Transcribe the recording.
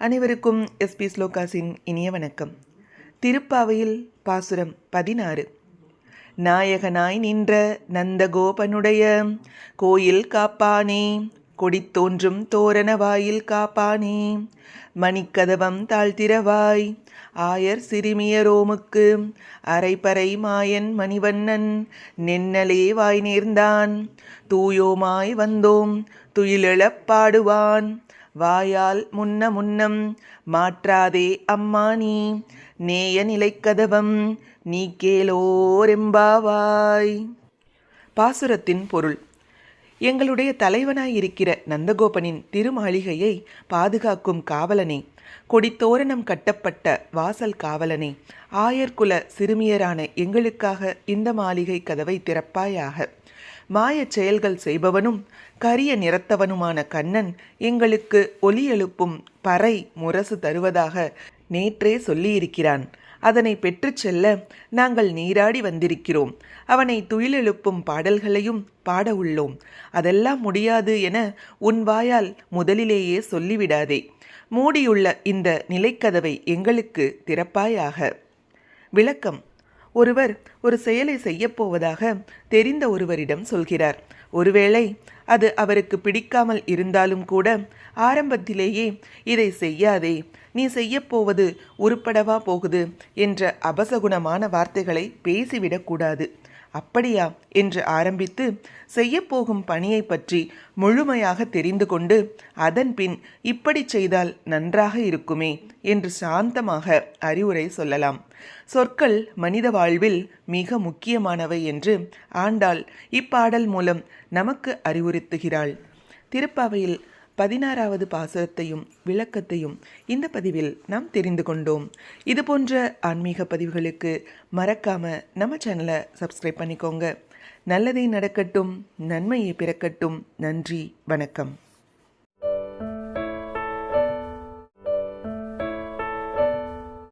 அனைவருக்கும் எஸ்பி ஸ்லோகாஸின் இனிய வணக்கம். திருப்பாவையில் பாசுரம் பதினாறு. நாயகனாய் நின்ற நந்தகோபனுடைய கோயில் காப்பானே கொடித்தோன்றும் தோரண வாயில் காப்பானே மணிக்கதவம் தாழ்த்திரவாய் ஆயர் சிறுமிய ரோமுக்கு அரைப்பறை மாயன் மணிவண்ணன் நென்னலே வாய் நேர்ந்தான் தூயோமாய் வந்தோம் துயிலெழப் பாடுவான் வாயால் முன்ன முன்னம் மாற்றாதே அம்மா நீ. நேய நிலைக்கதவம் நீ கேளோரெம்பாவாய். பாசுரத்தின் பொருள். எங்களுடைய தலைவனாயிருக்கிற நந்தகோபனின் திருமாளிகையை பாதுகாக்கும் காவலனே. கொடித்தோரணம் கட்டப்பட்ட வாசல் காவலனே. ஆயர்குல சிறுமியரான எங்களுக்காக இந்த மாளிகை கதவை திறப்பாயாக. மாயச் செயல்கள் செய்பவனும் கரிய நிறத்தவனுமான கண்ணன் எங்களுக்கு ஒலி எழுப்பும் பறை முரசு தருவதாக நேற்றே சொல்லியிருக்கிறான். அதனை பெற்றுச் செல்ல நாங்கள் நீராடி வந்திருக்கிறோம். அவனை துயிலெழுப்பும் பாடல்களையும் பாட உள்ளோம். அதெல்லாம் முடியாது என உன் வாயால் முதலிலேயே சொல்லிவிடாதே. மூடியுள்ள இந்த நிலைக்கதவை எங்களுக்கு திறப்பாயாக. விளக்கம். ஒருவர் ஒரு செயலை செய்யப்போவதாக தெரிந்த ஒருவரிடம் சொல்கிறார். ஒருவேளை அது அவருக்கு பிடிக்காமல் இருந்தாலும் கூட ஆரம்பத்திலேயே இதை செய்யாதே நீ செய்யப்போவது உருப்படவா போகுது? என்ற அபசகுணமான வார்த்தைகளை பேசிவிடக்கூடாது அப்படியா? என்று ஆரம்பித்து செய்யப்போகும் பணியை பற்றி முழுமையாக தெரிந்து கொண்டு அதன் பின் இப்படி செய்தால் நன்றாக இருக்குமே என்று சாந்தமாக அறிவுரை சொல்லலாம். சொற்கள் மனித வாழ்வில் மிக முக்கியமானவை என்று ஆண்டாள் இப்பாடல் மூலம் நமக்கு அறிவுறுத்துகிறாள். திருப்பாவையில் பதினாறாவது பாசுரத்தையும் விளக்கத்தையும் இந்த பதிவில் நாம் தெரிந்து கொண்டோம். இது போன்ற ஆன்மீக பதிவுகளுக்கு மறக்காம நம்ம சேனலை சப்ஸ்கிரைப் பண்ணிக்கோங்க. நல்லதே நடக்கட்டும் நன்மையை பிறக்கட்டும். நன்றி வணக்கம்.